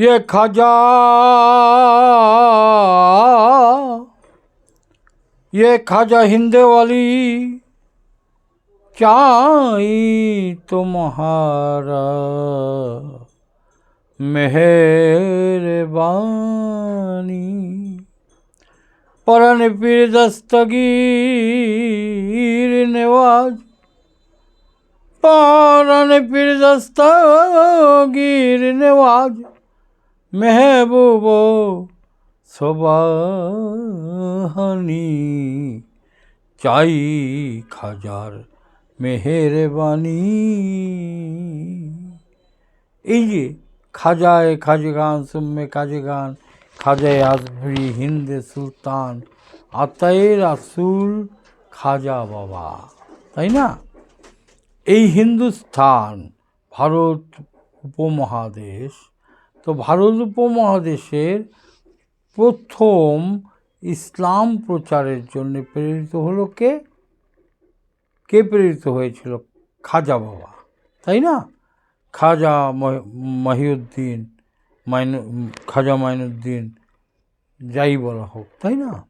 ये खजा। ये खाजा हिंदे वाली चाई तुम्हारा मेहरबानी परन पीर दस्तगीर नवाज़। परन पीर दस्तगीर नवाज़। মেহবুব সোবাহানি, চাই খাজার মেহেরবানি। এই যে খাজায় খাজে গান সুম্মে কাজে গান খাজায় আজভরি হিন্দে সুলতান, আতায়ে রাসুল খাজা বাবা, তাই না? এই হিন্দুস্থান, ভারত উপমহাদেশ তো ভারত উপমহাদেশের প্রথম ইসলাম প্রচারের জন্য প্রেরিত হলো কে? কে প্রেরিত হয়েছিল? খাজা বাবা, তাই না? খাজা মহ- মহিউদ্দিন, মাইন, খাজা মাইনুদ্দিন, যাই বলা হোক, তাই না?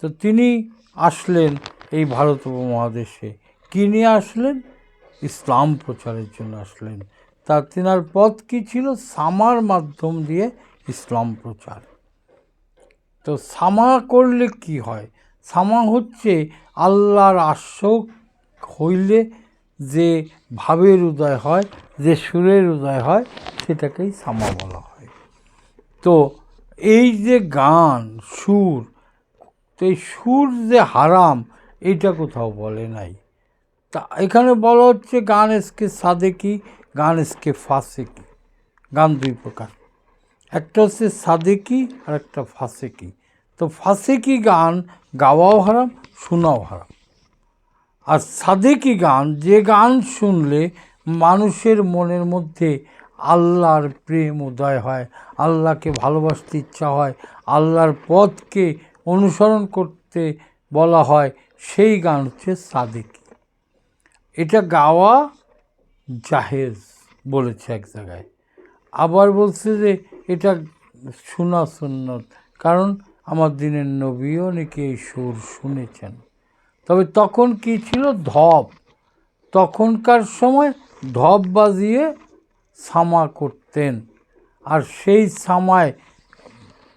তো তিনি আসলেন এই ভারত উপমহাদেশে। কী নিয়ে আসলেন? ইসলাম প্রচারের জন্য আসলেন। তার তেনার পথ কি ছিল? সামার মাধ্যম দিয়ে ইসলাম প্রচার। তো সামা করলে কি হয়? সামা হচ্ছে আল্লাহর আশোক হইলে যে ভাবের উদয় হয়, যে সুরের উদয় হয়, সেটাকেই সামা বলা হয়। তো এই যে গান, সুর, তো এই সুর যে হারাম, এইটা কোথাও বলে নাই। তা এখানে বলা হচ্ছে গান এসকে সাদেকি গান এসকে ফাসেকি গান দুই প্রকার। একটা হচ্ছে সাদেকি আর একটা ফাসেকি তো ফাসেকি গান গাওয়াও হারাম, শোনাও হারাম। আর সাদেকি গান, যে গান শুনলে মানুষের মনের মধ্যে আল্লাহর প্রেম উদয় হয়, আল্লাহকে ভালোবাসতে ইচ্ছা হয়, আল্লাহর পথকে অনুসরণ করতে বলা হয়, সেই গান হচ্ছে সাদেকি এটা গাওয়া জাহেজ বলেছে এক জায়গায়। আবার বলছে যে এটা শোনা সুন্নত, কারণ আমার দিনের নবীও নাকি এই সুর শুনেছেন। তবে তখন কি ছিল? ধপ। তখনকার সময় ধপ বাজিয়ে সামা করতেন, আর সেই সামায়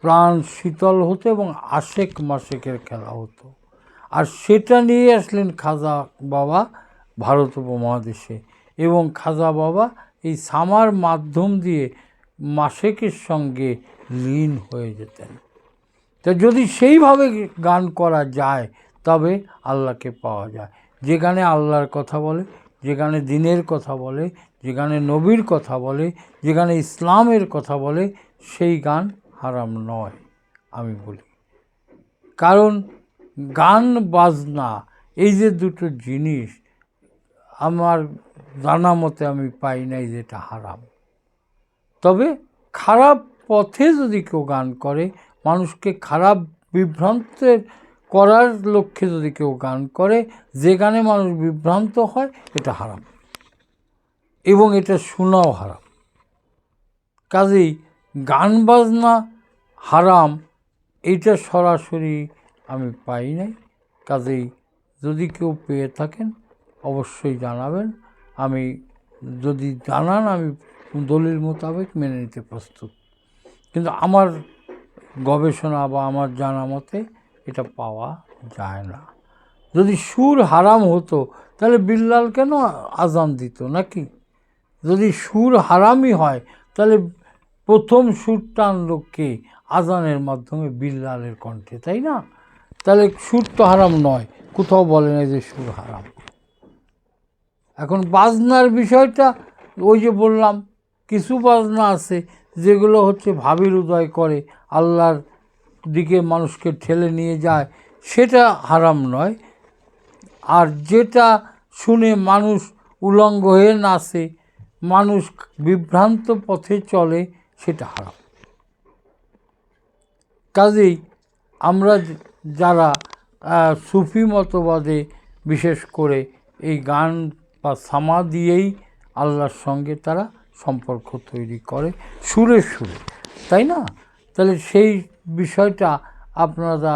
প্রাণ শীতল হতো এবং আশেক মাসেকের খেলা হতো। আর সেটা নিয়ে আসলেন খাজা বাবা ভারত উপমহাদেশে। এবং খাজা বাবা এই সামার মাধ্যম দিয়ে মাসেকের সঙ্গে লীন হয়ে যেতেন। তো যদি সেইভাবে গান করা যায়, তবে আল্লাহকে পাওয়া যায়। যে গানে আল্লাহর কথা বলে যে গানে দিনের কথা বলে যে গানে নবীর কথা বলে যে গানে ইসলামের কথা বলে, সেই গান হারাম নয়, আমি বলি। কারণ গান, বাজনা, এই যে দুটো জিনিস, আমার জানা মতে আমি পাই নাই যেটা হারাম। তবে খারাপ পথে যদি কেউ গান করে, মানুষকে খারাপ বিভ্রান্তের করার লক্ষ্যে যদি কেউ গান করে, যে গানে মানুষ বিভ্রান্ত হয়, এটা হারাম। এবং এটা শোনাও হারাম। কাজেই গান বাজনা হারাম, এইটা সরাসরি আমি পাই নাই। কাজেই যদি কেউ পেয়ে থাকেন, অবশ্যই জানাবেন। আমি যদি জানান, আমি দলিল মোতাবেক মেনে নিতে প্রস্তুত। কিন্তু আমার গবেষণা বা আমার জানা মতে এটা পাওয়া যায় না। যদি সুর হারাম হতো, তাহলে বিল্লাল কেন আজান দিত নাকি? যদি সুর হারামই হয়, তাহলে প্রথম সুরটা আনলো কে? আজানের মাধ্যমে বিল্লালের কণ্ঠে, তাই না? তাহলে সুর তো হারাম নয়, কোথাও বলে না যে সুর হারাম। এখন বাজনার বিষয়টা ওই যে বললাম, কিছু বাজনা আছে যেগুলো হচ্ছে ভাবির উদয় করে, আল্লাহর দিকে মানুষকে ঠেলে নিয়ে যায়, সেটা হারাম নয়। আর যেটা শুনে মানুষ উলঙ্গ হয়ে নাচে, মানুষ বিভ্রান্ত পথে চলে, সেটা হারাম। কাজেই আমরা যারা সুফি মতবাদে বিশেষ করে এই গান বা সামা দিয়েই আল্লাহর সঙ্গে তারা সম্পর্ক তৈরি করে সুরে সুরে তাই না? তাহলে সেই বিষয়টা আপনারা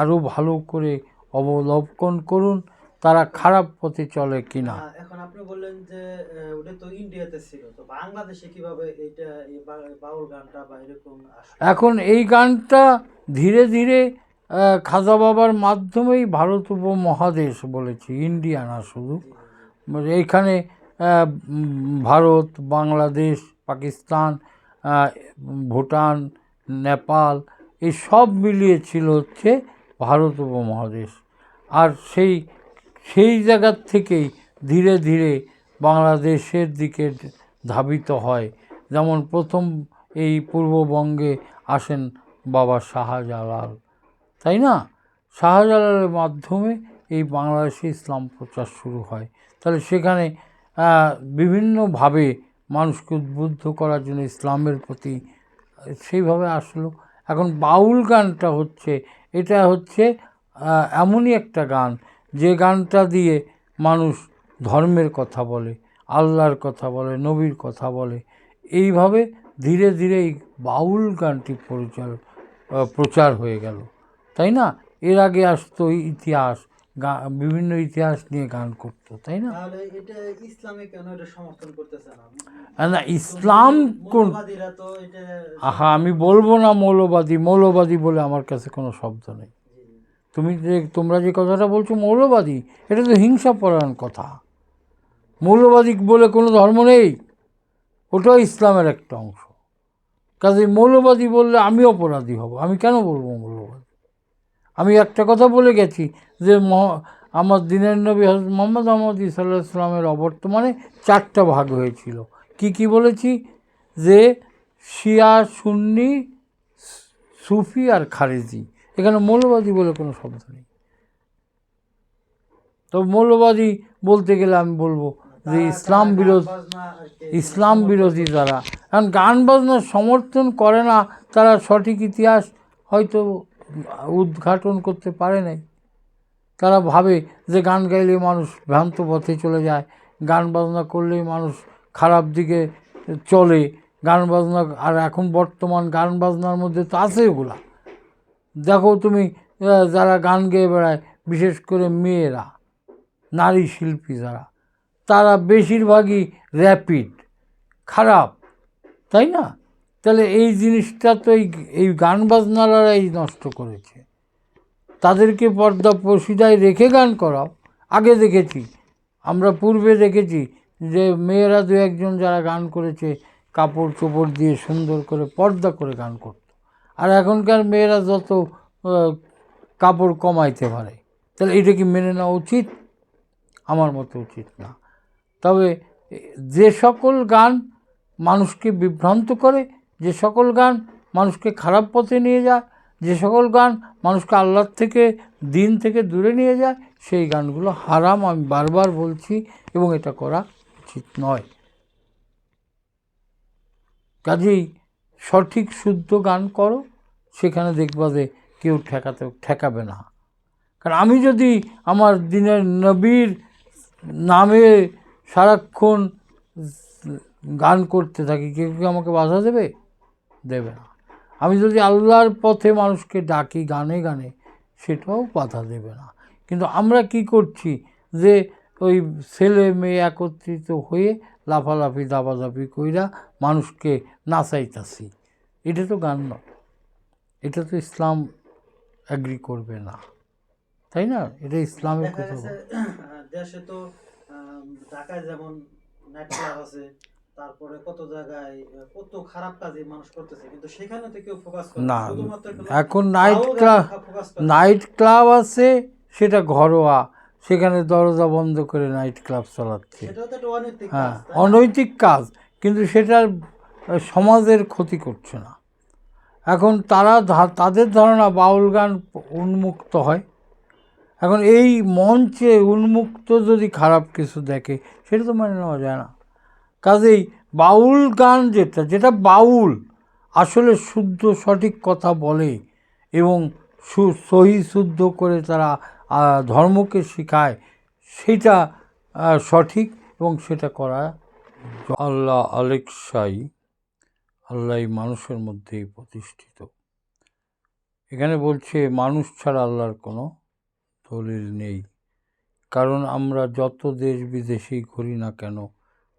আরও ভালো করে অবলম্বন করুন তারা খারাপ পথে চলে কিনা। এখন আপনি বললেন যে ওটা তো ইন্ডিয়াতে ছিল তো বাংলাদেশে কীভাবে এটা এই বাউল গানটা বা এরকম এখন এই গানটা ধীরে ধীরে খাজা বাবার মাধ্যমেই ভারত উপমহাদেশ বলেছি ইন্ডিয়া না শুধু। এইখানে ভারত, বাংলাদেশ, পাকিস্তান ভুটান, নেপাল, এই সব মিলিয়ে ছিল হচ্ছে ভারত উপমহাদেশ। আর সেই সেই জায়গার থেকেই ধীরে ধীরে বাংলাদেশের দিকে ধাবিত হয়। যেমন প্রথম এই পূর্ববঙ্গে আসেন বাবা শাহজালাল, তাই না? শাহজালালের মাধ্যমে এই বাংলাদেশে ইসলাম প্রচার শুরু হয়। তাহলে সেখানে বিভিন্নভাবে মানুষকে উদ্বুদ্ধ করার জন্য ইসলামের প্রতি সেইভাবে আসলো। এখন বাউল গানটা হচ্ছে, এটা হচ্ছে এমনই একটা গান, যে গানটা দিয়ে মানুষ ধর্মের কথা বলে, আল্লাহর কথা বলে, নবীর কথা বলে। এইভাবে ধীরে ধীরে এই বাউল গানটি পরিচাল প্রচার হয়ে গেল। তাই না? এর আগে আসতো ইতিহাস বিভিন্ন ইতিহাস নিয়ে গান করতো তাই না? না? ইসলাম কোন আহা আমি বলব না মৌলবাদী মৌলবাদী বলে আমার কাছে কোনো শব্দ নেই। তুমি যে তোমরা যে কথাটা বলছো মৌলবাদী এটা তো হিংসাপরায়ণ কথা। মৌলবাদী বলে কোনো ধর্ম নেই ওটাও ইসলামের একটা অংশ। কাজে মৌলবাদী বললে আমি অপরাধী হব আমি কেন বলব মৌলবাদী? আমি একটা কথা বলে গেছি যে মহ- আমার দিনের নবী হজরত মোহাম্মদ আহমদ ইসাল্লাহ ইসলামের অবর্তমানে চারটা ভাগ হয়েছিল। কি কি বলেছি? যে শিয়া সুন্নি সুফি আর খারেজি। এখানে মৌলবাদী বলে কোনো শব্দ নেই। তো মৌলবাদী বলতে গেলে আমি বলব যে ইসলাম তারা বিরোধ ইসলাম বিরোধী তারা কারণ গান বাজনা সমর্থন করে না তারা সঠিক ইতিহাস হয়তো উদ্ঘাটন করতে পারে নাই। তারা ভাবে যে গান গাইলে মানুষ ভ্রান্ত পথে চলে যায়, গান বাজনা করলেই মানুষ খারাপ দিকে চলে, গান বাজনা, আর এখন বর্তমান গান বাজনার মধ্যে তো আছে ওগুলা দেখো তুমি যারা গান গেয়ে বেড়ায়, বিশেষ করে মেয়েরা, নারী শিল্পী যারা, তারা বেশিরভাগই র্যাপিড খারাপ, তাই না? তাহলে এই জিনিসটা তো এই এই গান বাজনারাই নষ্ট করেছে। তাদেরকে পর্দা পশিদায় রেখে গান করাও। আগে দেখেছি, আমরা পূর্বে দেখেছি যে মেয়েরা দু একজন যারা গান করেছে, কাপড় চোপড় দিয়ে সুন্দর করে পর্দা করে গান করত। আর এখনকার মেয়েরা যত কাপড় কমাইতে পারে, তাহলে এটা কি মেনে নেওয়া উচিত? আমার মতো উচিত না। তবে যে সকল গান মানুষকে বিভ্রান্ত করে যে সকল গান মানুষকে খারাপ পথে নিয়ে যায়, যে সকল গান মানুষকে আল্লাহর থেকে, দিন থেকে দূরে নিয়ে যায়, সেই গানগুলো হারাম আমি বারবার বলছি এবং এটা করা উচিত নয়। কাজেই সঠিক, শুদ্ধ গান করো, সেখানে দেখবা যে কেউ ঠেকাতে ঠেকাবে না। কারণ আমি যদি আমার দিনের নবীর নামে সারাক্ষণ গান করতে থাকি, কেউ কি আমাকে বাধা দেবে? দেবে। না আমি যদি আল্লাহর পথে মানুষকে ডাকি গানে গানে সেটাও বাধা দেবে না। কিন্তু আমরা কি করছি যে ওই ছেলে মেয়ে একত্রিত হয়ে লাফালাফি দাবাদাবি কইরা মানুষকে নাচাইতাছি। এটা তো গান নয়। এটা তো ইসলাম অ্যাগ্রি করবে না। তাই না? এটা ইসলামের কথা দেশে তো ঢাকায় যেমন নাইট ক্লাব আছে তারপরে কত জায়গায় কত খারাপ কাজে মানুষ করতেছে কিন্তু সেখানে তো কেউ ফোকাস করে না, এখন নাইট ক্লাব। নাইট ক্লাব আছে সেটা ঘরোয়া। সেখানে দরজা বন্ধ করে নাইট ক্লাব চালাচ্ছে। হ্যাঁ? অনৈতিক কাজ কিন্তু সেটার সমাজের ক্ষতি করছে না। এখন তারা তাদের ধারণা বাউল গান উন্মুক্ত হয়। এখন এই মঞ্চে উন্মুক্ত যদি খারাপ কিছু দেখে সেটা তো মানে নেওয়া যায় না। কাজেই বাউল গান যেটা যেটা বাউল আসলে শুদ্ধ সঠিক কথা বলে এবং সু, সহি শুদ্ধ করে তারা ধর্মকে শেখায়, সেটা সঠিক এবং সেটা করা আল্লাহ আলেকসাই আল্লাহ মানুষের মধ্যেই প্রতিষ্ঠিত। এখানে বলছে, মানুষ ছাড়া আল্লাহর কোনো দলিল নেই। কারণ আমরা যত দেশ বিদেশেই ঘুরি না কেন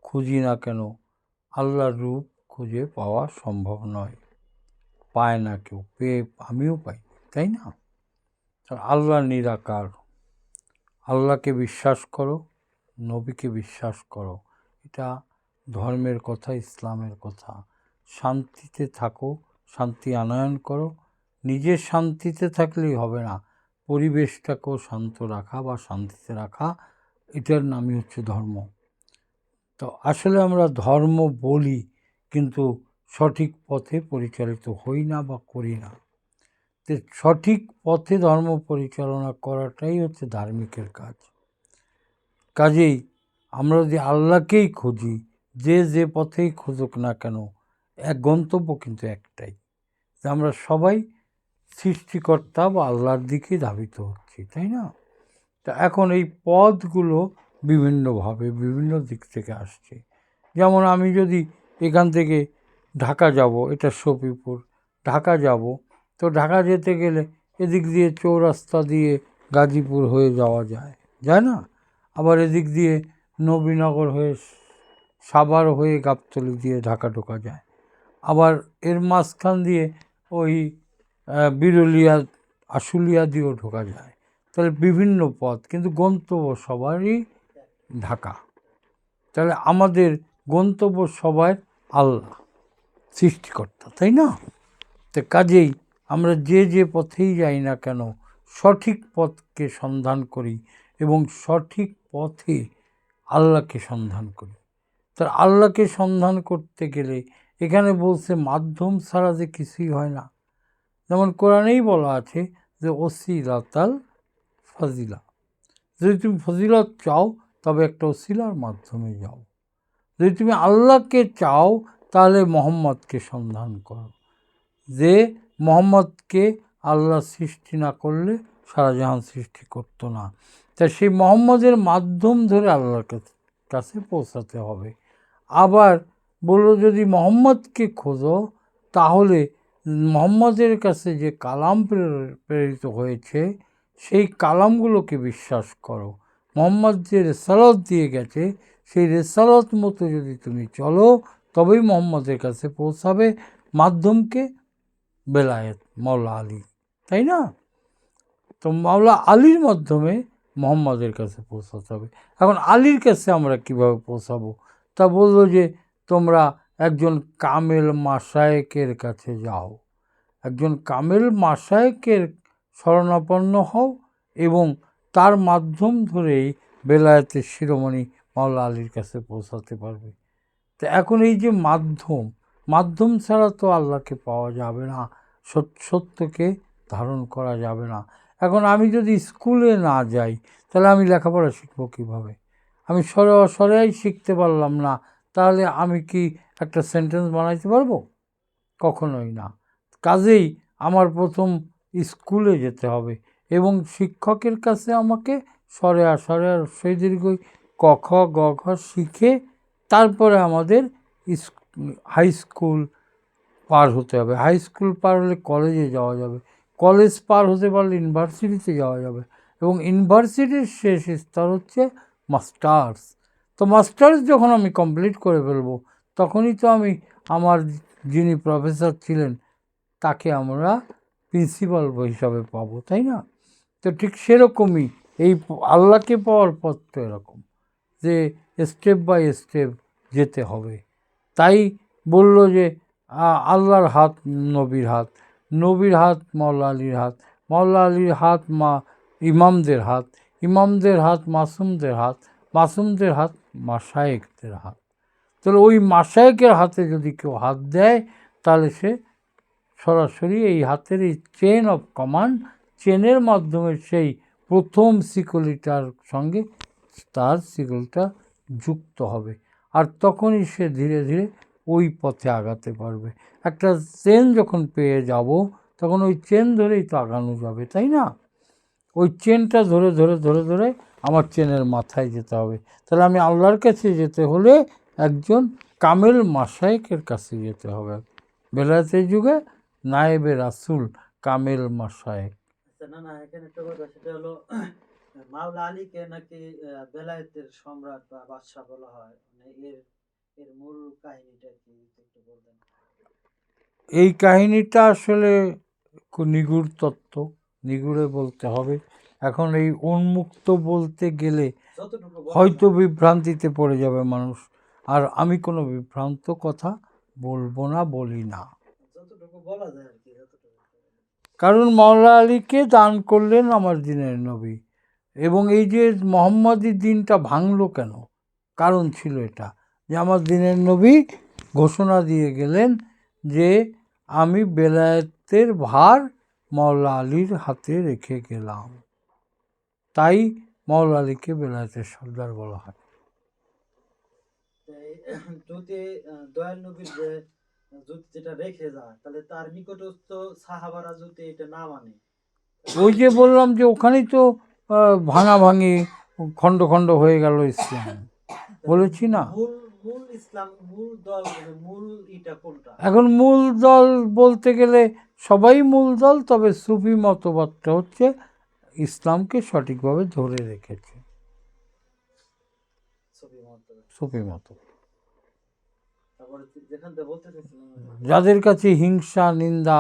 খুঁজি না কেন, আল্লাহর রূপ খুঁজে পাওয়া সম্ভব নয়। পায় না কেউ, পেয়ে আমিও পাই, তাই না? আল্লাহ নিরাকার। আল্লাহকে বিশ্বাস করো, নবীকে বিশ্বাস করো। এটা ধর্মের কথা, ইসলামের কথা। শান্তিতে থাকো, শান্তি আনয়ন করো। নিজের শান্তিতে থাকলেই হবে না। পরিবেশটাকেও শান্ত রাখা বা শান্তিতে রাখা, এটার নামই হচ্ছে ধর্ম। তো আসলে আমরা ধর্ম বলি, কিন্তু সঠিক পথে পরিচালিত হই না বা করি না। তো সঠিক পথে ধর্ম পরিচালনা করাটাই হচ্ছে ধার্মিকের কাজ। কাজেই আমরা যদি আল্লাহকেই খুঁজি, যে যে পথেই খুঁজুক না কেন, এক গন্তব্য কিন্তু একটাই, যে আমরা সবাই সৃষ্টিকর্তা বা আল্লাহর দিকেই ধাবিত হচ্ছি, তাই না? তা এখন এই পথগুলো বিভিন্নভাবে, বিভিন্ন দিক থেকে আসছে। যেমন আমি যদি এখান থেকে ঢাকা যাব, এটা সফিপুর, ঢাকা যাব, তো ঢাকা যেতে গেলে এদিক দিয়ে চৌরাস্তা দিয়ে গাজীপুর হয়ে যাওয়া যায় যায় না? আবার এদিক দিয়ে নবীনগর হয়ে সাভার হয়ে গাবতলি দিয়ে ঢাকা ঢোকা যায়। আবার এর মাঝখান দিয়ে ওই বিরুলিয়া, আশুলিয়া দিয়েও ঢোকা যায়। তাহলে বিভিন্ন পথ, কিন্তু গন্তব্য সবারই ঢাকা। তাহলে আমাদের গন্তব্য সবাই আল্লাহ, সৃষ্টিকর্তা, তাই না? তো কাজেই আমরা যে যে পথেই যাই না কেন, সঠিক পথকে সন্ধান করি এবং সঠিক পথে আল্লাহকে সন্ধান করি। তার আল্লাহকে সন্ধান করতে গেলে এখানে বলছে মাধ্যম ছাড়া যে কিছুই হয় না। যেমন কোরআনেই বলা আছে যে, ওসিলাতাল ফাজিলা। যদি তুমি ফজিলত চাও তবে একটা ওসিলার মাধ্যমে যাও। যদি তুমি আল্লাহকে চাও, তাহলে মোহাম্মদকে সন্ধান করো। যে মোহাম্মদকে আল্লাহ সৃষ্টি না করলে সারা জাহান সৃষ্টি করতো না। তা সেই মোহাম্মদের মাধ্যম ধরে আল্লাহর কাছে পৌঁছাতে হবে। আবার বলল, যদি মোহাম্মদকে খোঁজো, তাহলে মোহাম্মদের কাছে যে কালাম প্রের- প্রেরিত হয়েছে, সেই কালামগুলোকে বিশ্বাস করো। মোহাম্মদ যে রেসালত দিয়ে গেছে, সেই রেসালত মতো যদি তুমি চলো, তবেই মোহাম্মদের কাছে পৌঁছাবে মাধ্যমকে বেলায়েত মাওলা আলী। তাই না? তো মাওলা আলীর মাধ্যমে মোহাম্মদের কাছে পৌঁছাতে হবে। এখন আলীর কাছে আমরা কীভাবে পৌঁছাবো? তা বলল যে, তোমরা একজন কামেল মাসায়েকের কাছে যাও। একজন কামেল মাসায়েকের শরণাপন্ন হও এবং তার মাধ্যম ধরেই বেলায়েতের শিরোমণি মাওলা আলীর কাছে পৌঁছাতে পারবে। তো এখন এই যে মাধ্যম মাধ্যম ছাড়া তো আল্লাহকে পাওয়া যাবে না, সত- সত্যকে ধারণ করা যাবে না। এখন আমি যদি স্কুলে না যাই, তাহলে আমি লেখাপড়া শিখব কীভাবে? আমি সরে সরেই শিখতে পারলাম না, তাহলে আমি কি একটা সেন্টেন্স বানাইতে পারব? কখনোই না। কাজেই আমার প্রথম স্কুলে যেতে হবে। এবং শিক্ষকের কাছে আমাকে সরে আর সরে আর সেই দীর্ঘই ক, খ, গ, ঘ শিখে তারপরে আমাদের হাই স্কুল পার হতে হবে। হাই স্কুল পার হলে কলেজে যাওয়া যাবে। কলেজ পার হতে পারলে ইউনিভার্সিটিতে যাওয়া যাবে। এবং ইউনিভার্সিটির শেষ স্তর হচ্ছে মাস্টার্স তো মাস্টার্স যখন আমি কমপ্লিট করে ফেলব, তখনই তো আমি আমার যিনি প্রফেসর ছিলেন, তাকে আমরা প্রিন্সিপাল হিসাবে পাবো, তাই না? তো ঠিক সেরকমই এই আল্লাহকে পাওয়ার পথ তো এরকম যে স্টেপ বাই স্টেপ যেতে হবে। তাই বলল যে আল্লাহর হাত নবীর হাত নবীর হাত মাওলা আলীর হাত, মাওলা আলীর হাত মা ইমামদের হাত ইমামদের হাত মাসুমদের হাত মাসুমদের হাত মাসায়েকদের হাত। তাহলে ওই মাসায়েকের হাতে যদি কেউ হাত দেয়, তাহলে সে সরাসরি এই হাতের এই চেন অফ কমান্ড চেনের মাধ্যমে সেই প্রথম শিকলিটার সঙ্গে তার শিকলটা যুক্ত হবে। আর তখনই সে ধীরে ধীরে ওই পথে আগাতে পারবে। একটা চেন যখন পেয়ে যাব, তখন ওই চেন ধরেই তো আগানো যাবে, তাই না? ওই চেনটা ধরে ধরে ধরে ধরে আমার চেনের মাথায় যেতে হবে। তাহলে আমি আল্লাহর কাছে যেতে হলে একজন কামেল মাসায়েকের কাছে যেতে হবে। বেলায়েতের যুগে নায়েবে রাসুল কামেল মাসায়েক আচ্ছা না না এখানে একটা কথা সেটা হলো মাওলা আলীকে নাকি বেলায়েতের সম্রাট বা বাদশাহ বলা হয়। মানে এর এর মূল কাহিনীটা কি একটু বলবেন এই কাহিনীটা আসলে নিগুড় তত্ত্ব। নিগুড়ে বলতে হবে। এখন এই উন্মুক্ত বলতে গেলে হয়তো বিভ্রান্তিতে পড়ে যাবে মানুষ। আর আমি কোনো বিভ্রান্ত কথা বলব না বলি না। যতটুকু বলা যায় কারণ মাওলা আলীকে দান করলেন আমার দিনের নবী। এবং এই যে মোহাম্মদী দিনটা ভাঙলো কেন? কারণ ছিল এটা। যে আমার দিনের নবী ঘোষণা দিয়ে গেলেন যে আমি বেলায়েতের ভার মাওলা আলীর হাতে রেখে গেলাম। তাই মাওলা আলীকে বেলায়েতের সর্দার বলা হয়। যদি দয়াল নবীর যদি যেটা রেখে যায় তাহলে তার নিকটস্থ সাহাবারা যদি এটা না মানে ওই যে বললাম যে ওখানেই তো আহ, ভাঙাভাঙি খণ্ড খণ্ড হয়ে গেল ইসলাম। বলেছি না? এখন মূল দল বলতে গেলে সবাই মূল দল তবে সুফি মতবাদটা হচ্ছে ইসলামকে সঠিকভাবে ধরে রেখেছে। সুফি মত তারপরে যেখান থেকে বলতে চাইছিলাম যাদের কাছে হিংসা, নিন্দা,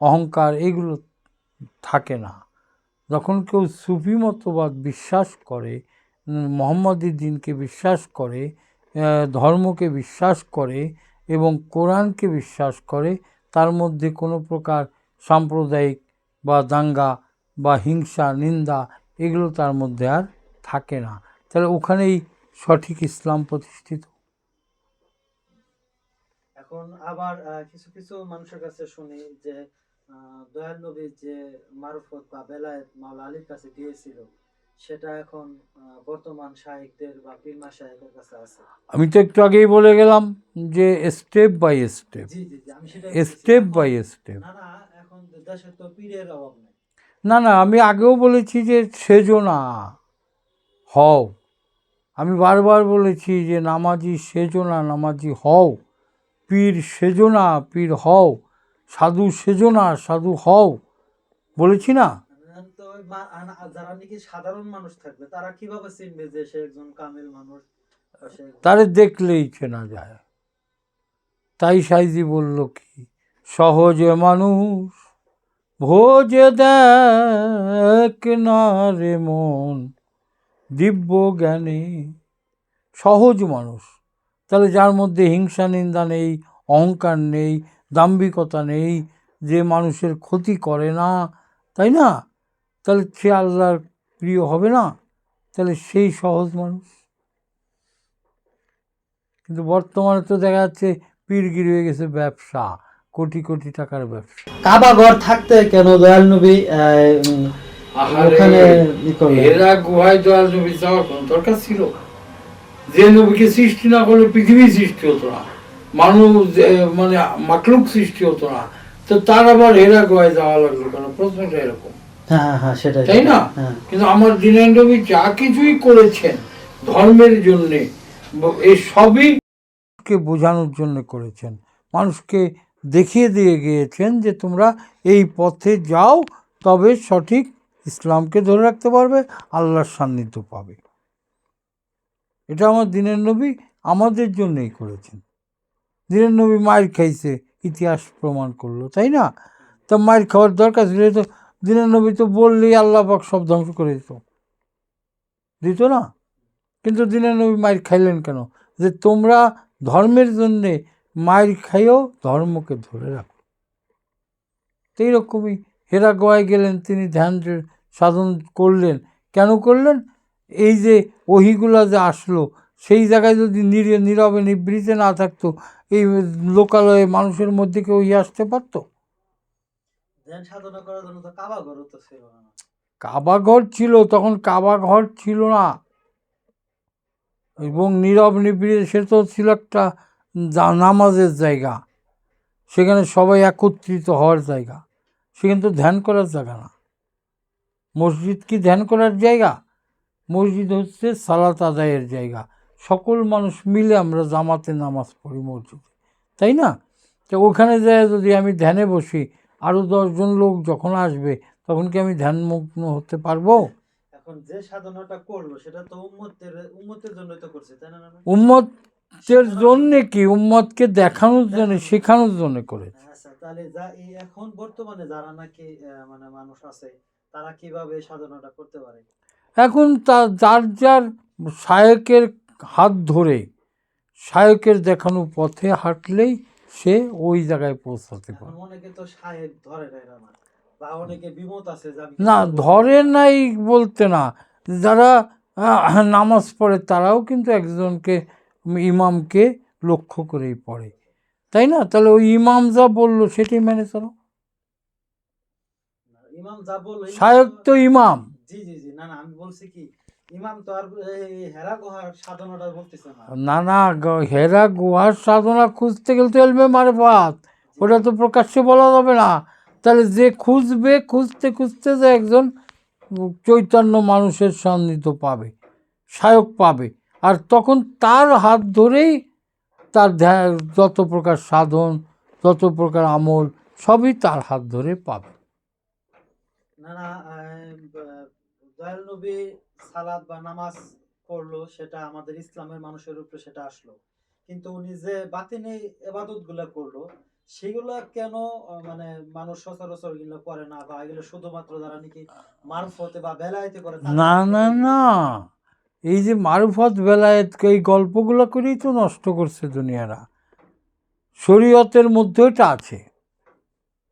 অহংকার এগুলো থাকে না। যখন কেউ সুফি মতবাদ বিশ্বাস করে মোহাম্মদী দিনকে বিশ্বাস করে ধর্মকে বিশ্বাস করে এবং কোরআনকে বিশ্বাস করে, তার মধ্যে কোনো প্রকার সাম্প্রদায়িক বা দাঙ্গা বা হিংসা, নিন্দা এগুলো তার মধ্যে আর থাকে না। তাহলে ওখানেই সঠিক ইসলাম প্রতিষ্ঠিত এখন আবার কিছু কিছু মানুষের কাছে শুনি যে দয়াল নবী যে মারফত বা বেলায়েত মাওলা আলীর কাছে দিয়েছিল সেটা এখন বর্তমান সাহিত্যের বা পীরমা শাহেকের কাছে আছে। আমি তো একটু আগেই বলে গেলাম যে step by step step by step না না এখন দেশে তো পীরের অভাব নেই। না না আমি আগেও বলেছি যে সেজো না হও। আমি বারবার বলেছি যে নামাজি সেজো না নামাজি হও। পীর সেজো না পীর হও সাধু সেজো না সাধু হও। বলেছি না? যারা নাকি সাধারণ মানুষ থাকবে তারা কীভাবে চিনবে যে সে একজন কামেল মানুষ বা সে একজন- তারে দেখলেই চেনা যায়। তাই সাইজি বলল কি সহজে মানুষ ভোজে দেখ না রে মন দিব্য জ্ঞানে সহজ মানুষ। তাহলে যার মধ্যে হিংসা নিন্দা নেই অহংকার নেই দাম্ভিকতা নেই যে মানুষের ক্ষতি করে না তাই না? তাহলে সে আল্লাহর প্রিয় হবে না? তাহলে সেই সহজ মানুষ। কিন্তু বর্তমানে তো দেখা যাচ্ছে পীরগিরি হয়ে গেছে ব্যবসা কোটি কোটি টাকার ব্যবসা। কাবা ঘর থাকতে কেন দয়াল নবী আহ, ওখানে এরা গুহায় দয়াল নবী যাওয়ার কোন দরকার ছিল? যে নবীকে সৃষ্টি না করলে পৃথিবী সৃষ্টি হতো না মানুষ মানে মাকলুক সৃষ্টি হতো না তো তার আবার হেরা গুহায় যাওয়া লাগল কেন? প্রশ্নটা এরকম। হ্যাঁ হ্যাঁ, তাই না? হ্যাঁ। কিন্তু আমার দিনের নবী যা কিছুই করেছেন ধর্মের জন্যে এই সবই কে বোঝানোর জন্য করেছেন। মানুষকে দেখিয়ে দিয়ে গিয়েছেন যে তোমরা এই পথে যাও তবে সঠিক ইসলামকে ধরে রাখতে পারবে আল্লাহর সান্নিধ্য পাবে। এটা আমার দিনের নবী আমাদের জন্যই করেছেন। দিনের নবী মায়ের খাইছে, ইতিহাস প্রমাণ করল, তাই না? তা মায়ের খাওয়ার দরকার ছিল তো দিনের নবী তো বললেই আল্লাহ পাক সব ধ্বংস করে দিত। দিত না? কিন্তু দিনের নবী মায়ের খাইলেন কেন? যে তোমরা ধর্মের জন্যে মায়ের খাইও, ধর্মকে ধরে রাখো। তো এইরকমই হেরা গোয়ায় গেলেন, তিনি ধ্যান সাধন করলেন। কেন করলেন? এই যে ওহিগুলা যে আসলো সেই জায়গায় যদি নীর- নীরবে নিবৃতে না থাকতো এই লোকালয়ে মানুষের মধ্যে কেউ ওহি আসতে পারতো? কাবা ছিল ঘর ছিল তখন কাবা ঘর ছিল না। এবং নীরব নিবিড়ে সে তো ছিল একটা নামাজের জায়গা। সেখানে সবাই একত্রিত হওয়ার জায়গা। সেখানে তো ধ্যান করার জায়গা না। মসজিদ কি ধ্যান করার জায়গা? মসজিদ হচ্ছে সালাত আদায়ের জায়গা। সকল মানুষ মিলে আমরা জামাতে নামাজ পড়ি মসজিদে তাই না? তো ওখানে যায় যদি আমি ধ্যানে বসি আরও দশজন লোক যখন আসবে তখন কি আমি ধ্যানমগ্ন হতে পারব? এখন যে সাধনাটা করল সেটা তো উম্মতের উম্মতের জন্যই তো করছে তাই না উম্মতের জন্যে কি? উম্মতকে দেখানোর জন্য শেখানোর জন্য করেছে। আচ্ছা তাহলে যা এই এখন বর্তমানে যারা নাকি মানে মানুষ আছে তারা কীভাবে সাধনাটা করতে পারে? এখন তা যার যার শায়কের হাত ধরে শায়কের দেখানো পথে হাঁটলেই সে ওই জায়গায় পৌঁছাতে পারে। না। ধরে নাই বলতে না। যারা নামাজ পড়ে তারাও কিন্তু একজনকে ইমামকে লক্ষ্য করেই পড়ে। তাই না? তাহলে ওই ইমাম যা বলল সেটাই মেনে চলো। ইমাম তো ইমাম। জি জি জি। না না আমি বলছি কি ইমাম তো আর হেরা গুহার সাধনাটা বলতেছে না। না হেরা গুহার সাধনা খুঁজতে গেলে তো এলমে মারে ভাত ওটা তো প্রকাশ্যে বলা যাবে না। তাহলে যে খুঁজবে খুঁজতে খুঁজতে যে একজন চৈতন্য মানুষের সান্নিধ্য পাবে সায়ক পাবে। আর তখন তার হাত ধরেই তার যত প্রকার সাধন যত প্রকার আমল সবই তার হাত ধরে পাবে। না না দয়াল নবী সালাদ বা নামাজ পড়ল সেটা আমাদের ইসলামের মানুষের উপরে সেটা আসলো। কিন্তু উনি যে বাতিনি এবাদতগুলা করল সেগুলা কেন মানে মানুষ সচরাচর এগুলো করে না বা এগুলো শুধুমাত্র যারা নাকি মারফতে বা বেলায়েতে করে না না না। এই যে মারুফত বেলায়েত এই গল্পগুলো করেই তো নষ্ট করছে দুনিয়ারা। শরীয়তের মধ্যে এটা আছে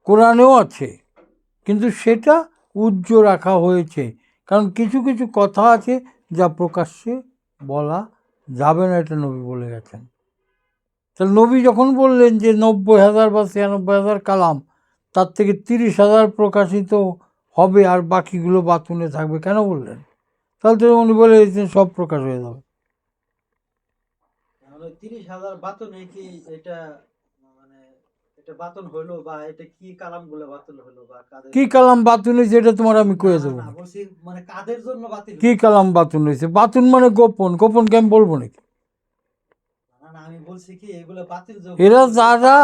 কোরআনেও আছে কিন্তু সেটা উজ্জ্ব রাখা হয়েছে। কারণ কিছু কিছু কথা আছে যা প্রকাশ্যে বলা যাবে না, এটা নবী বলে গেছেন। তাহলে নবী যখন বললেন যে নব্বই হাজার বা ছিয়ানব্বই হাজার কালাম, তার থেকে তিরিশ হাজার প্রকাশিত হবে আর বাকিগুলো বাতুনে থাকবে, কেন বললেন? তাহলে তো উনি বলে দিয়েছেন সব প্রকাশ হয়ে যাবে। তিরিশ হাজার কি এটা মানে এটা বাতন হইল বা এটা কি কালাম বাতন হয়েছে এটা তোমার আমি কয়ে দেবো মানে কি কালাম বাতুন হয়েছে বাতুন মানে গোপন। গোপনকে আমি বলব নাকি। এরা যারা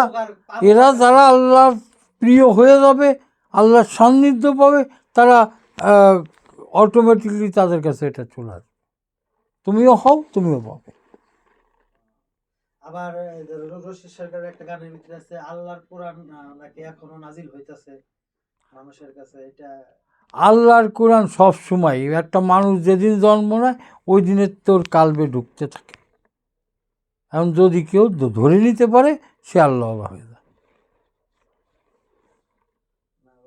এরা যারা আল্লাহর প্রিয় হয়ে যাবে আল্লাহর সান্নিধ্য পাবে তারা অটোমেটিকলি তাদের কাছে এটা চলে আসবে। তুমিও হও তুমিও পাবে। আবার রশিদ সরকারের একটা গানের ভিতরে আছে আল্লাহর কোরআন নাকি এখনও নাজিল হইতাছে মানুষের কাছে এটা আল্লাহর কোরআন সব সময় একটা মানুষ যেদিন জন্ম নেয় ওই দিনে তোর কালবে ঢুকতে থাকে। এখন যদি কেউ ধরে নিতে পারে সে আল্লাহ হয়ে যায়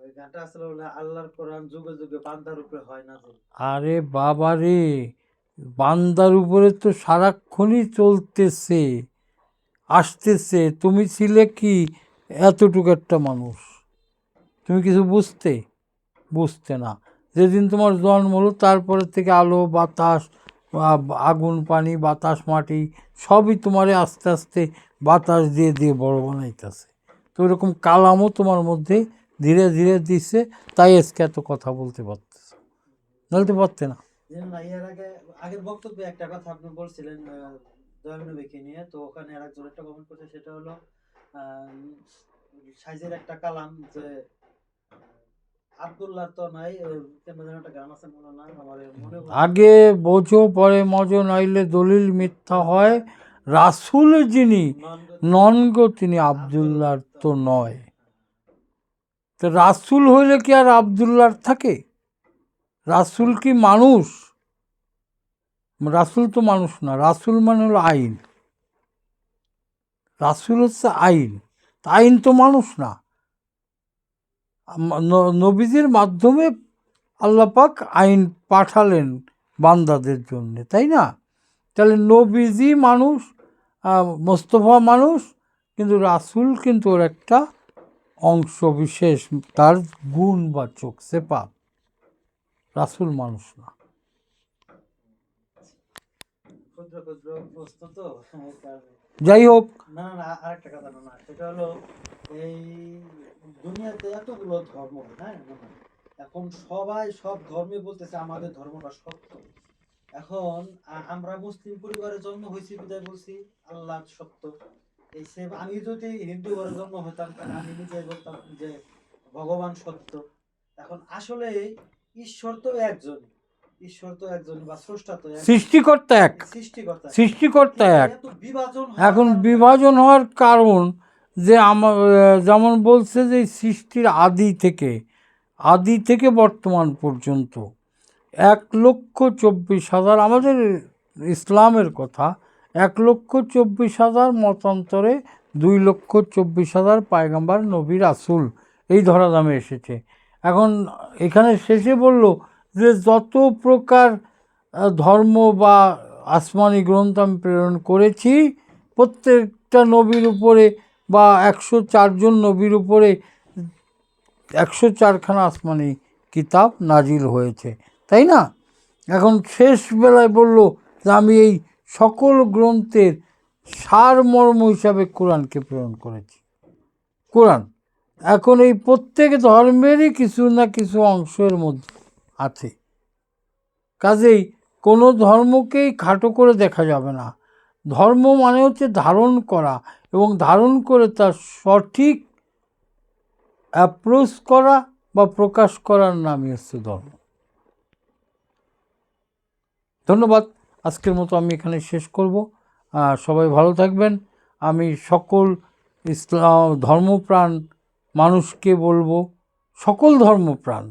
ওই গানটা আসলে হলো আল্লাহর কোরআন যুগে যুগে বান্দার উপরে হয় নাজিল আরে বাবা রে বান্দার উপরে তো সারাক্ষণই চলতেছে। আসতেছে, তুমি ছিলে কি? এতটুকু একটা মানুষ। তুমি কিছু বুঝতে? বুঝতে না। যেদিন তোমার জন্ম হলো, তারপরে থেকে আলো, বাতাস আগুন, পানি, বাতাস, মাটি, সবই তোমারে আস্তে আস্তে বাতাস দিয়ে দিয়ে বড় বানাইতেছে। তো এরকম কালামও তোমার মধ্যে ধীরে ধীরে দিচ্ছে তাই আজকে এত কথা বলতে পারতেছে। বলতে পারতে না? আগের বক্তব্যে একটা কথা আপনি বলছিলেন আহ, দয়াল নবীকে নিয়ে। তো ওখানে আর একজন একটা কমেন্ট করছে সেটা হলো সাইজের একটা কালাম যে আব্দুল্লাহ তো নাই একটা গান আছে মনে না আমার আগে বোঝো পরে মজো নাইলে দলিল মিথ্যা হয়। রাসুল যিনি নন- নন তিনি আবদুল্লার তো নয়। তো রাসুল হইলে কি আর আবদুল্লার থাকে? রাসুল কি মানুষ? রাসুল তো মানুষ না, রাসুল মানে হলো আইন। রাসুল হচ্ছে আইন। আইন তো মানুষ না। আম- ন- নবীজির মাধ্যমে আল্লাপাক আইন পাঠালেন বান্দাদের জন্য, তাই না? তাহলে নবীজি মানুষ মোস্তফা মানুষ, কিন্তু রাসুল কিন্তু ওর একটা অংশ বিশেষ, তার গুণ বা চোখ সেপা রাসুল মানুষ না ক্ষুদ্র ক্ষুদ্র বস্তু তো এই কারণে। যাই হোক না না, আরেকটা কথা না সেটা হলো এই দুনিয়াতে এতগুলো ধর্ম হ্যাঁ। এখন সবাই সব ধর্মে বলতেছে আমাদের ধর্মটা সত্য। এখন আমরা মুসলিম পরিবারে জন্ম হয়েছি, বিদায় বলছি, আল্লাহ সত্য। এই সেম, আমি যদি হিন্দু ঘরে জন্ম হতাম আমি নিজে বলতাম যে ভগবান সত্য। এখন আসলে ঈশ্বর তো একজন। সৃষ্টিকর্তা এক। সৃষ্টিকর্তা। এক। এখন বিভাজন হওয়ার কারণ যে আমার যেমন বলছে যে সৃষ্টির আদি থেকে আদি থেকে বর্তমান পর্যন্ত এক লক্ষ চব্বিশ হাজার আমাদের ইসলামের কথা এক লক্ষ চব্বিশ হাজার মতান্তরে দুই লক্ষ চব্বিশ হাজার পায়গাম্বার নবী রাসুল এই ধরাধামে এসেছে। এখন এখানে শেষে বলল যে যত প্রকার ধর্ম বা আসমানি গ্রন্থ আমি প্রেরণ করেছি, প্রত্যেকটা নবীর উপরে বা একশো চারজন নবীর উপরে একশো চারখানা আসমানি কিতাব নাজিল হয়েছে। তাই না? এখন শেষ বেলায় বলল যে আমি এই সকল গ্রন্থের সারমর্ম হিসাবে কোরআনকে প্রেরণ করেছি। কোরআন। এখন এই প্রত্যেক ধর্মেরই কিছু না কিছু অংশের মধ্যে আছে। কাজেই কোনো ধর্মকেই খাটো করে দেখা যাবে না। ধর্ম মানে হচ্ছে ধারণ করা এবং ধারণ করে তার সঠিক অ্যাপ্রোচ করা বা প্রকাশ করার নামই হচ্ছে ধর্ম। ধন্যবাদ। আজকের মতো আমি এখানে শেষ করব। সবাই ভালো থাকবেন। আমি সকল ইসলাম ধর্মপ্রাণ মানুষকে বলব, সকল ধর্মপ্রাণ